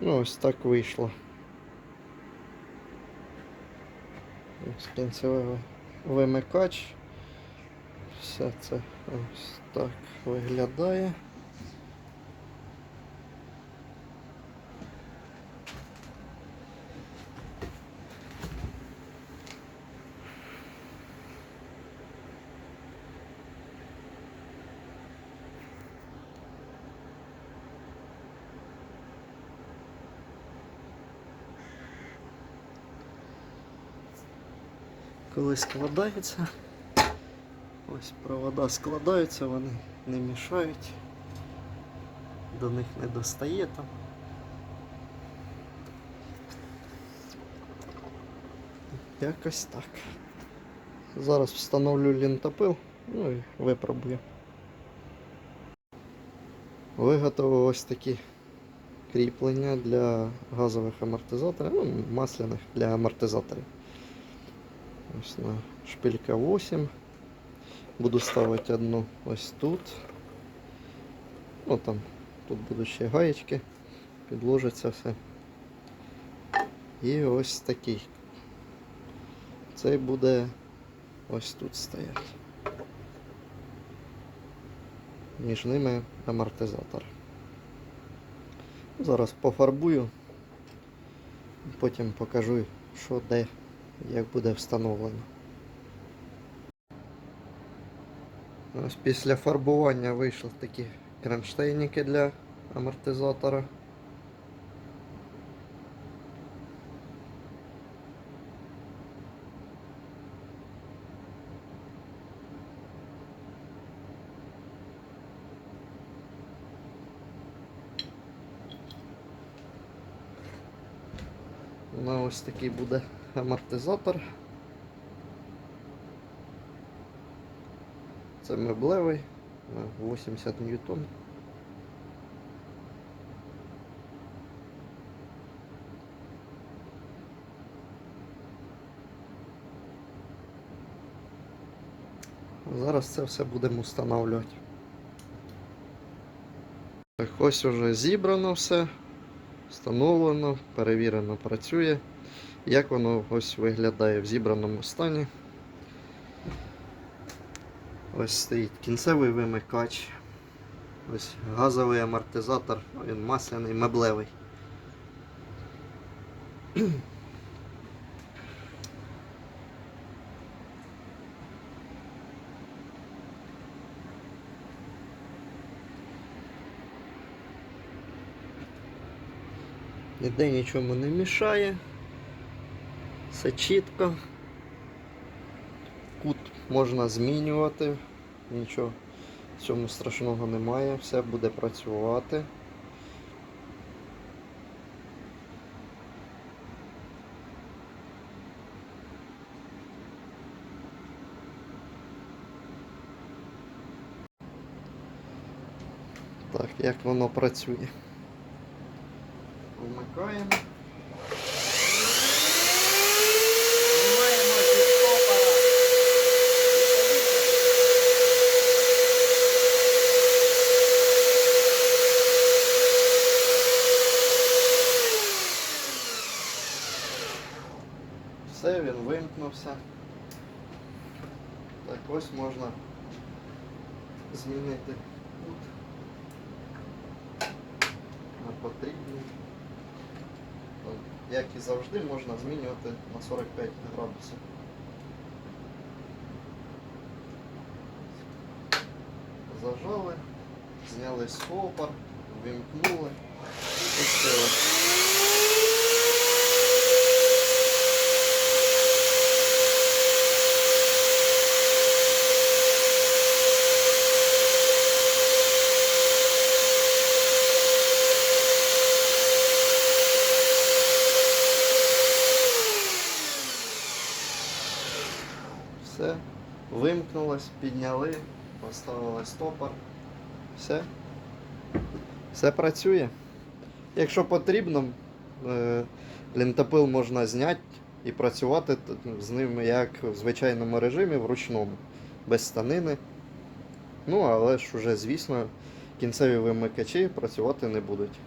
Ну, ось так вийшло. Ось кінцевий вимикач. Все це ось так виглядає. Коли складається, ось провода складаються, вони не мішають, до них не достає там. Якось так. Зараз встановлю лінтопил, ну і випробую. Виготовив ось такі кріплення для газових амортизаторів, ну, масляних для амортизаторів. Ось на шпилька 8. Буду ставити одну ось тут. Ну там, тут будуть ще гаєчки, підложиться все. І ось такий. Цей буде ось тут стояти. Між ними амортизатор. Зараз пофарбую, потім покажу, що де як буде встановлено. Ось після фарбування вийшли такі кронштейники для амортизатора. На ось такий буде амортизатор. Це меблевий на 80 ньютон. Зараз це все будемо встановлювати. Так, ось уже зібрано все, встановлено, перевірено, працює. Як воно ось виглядає в зібраному стані. Ось стоїть кінцевий вимикач. Ось газовий амортизатор, він масляний, меблевий. Ніде нічому не мішає. Все чітко. Кут можна змінювати, нічого в цьому страшного немає, все буде працювати. Так, як воно працює. Вмикаємо. Він вимкнувся. Так ось можна змінити кут на потрібний. Як і завжди, можна змінювати на 45 градусів. Зажали, зняли стопор, вимкнули і все. Вимкнулось, підняли, поставили стопор. Все. Все працює. Якщо потрібно, е, лінтопил можна зняти і працювати з ним як в звичайному режимі, в ручному, без станини. Ну, але ж уже, звісно, кінцеві вимикачі працювати не будуть.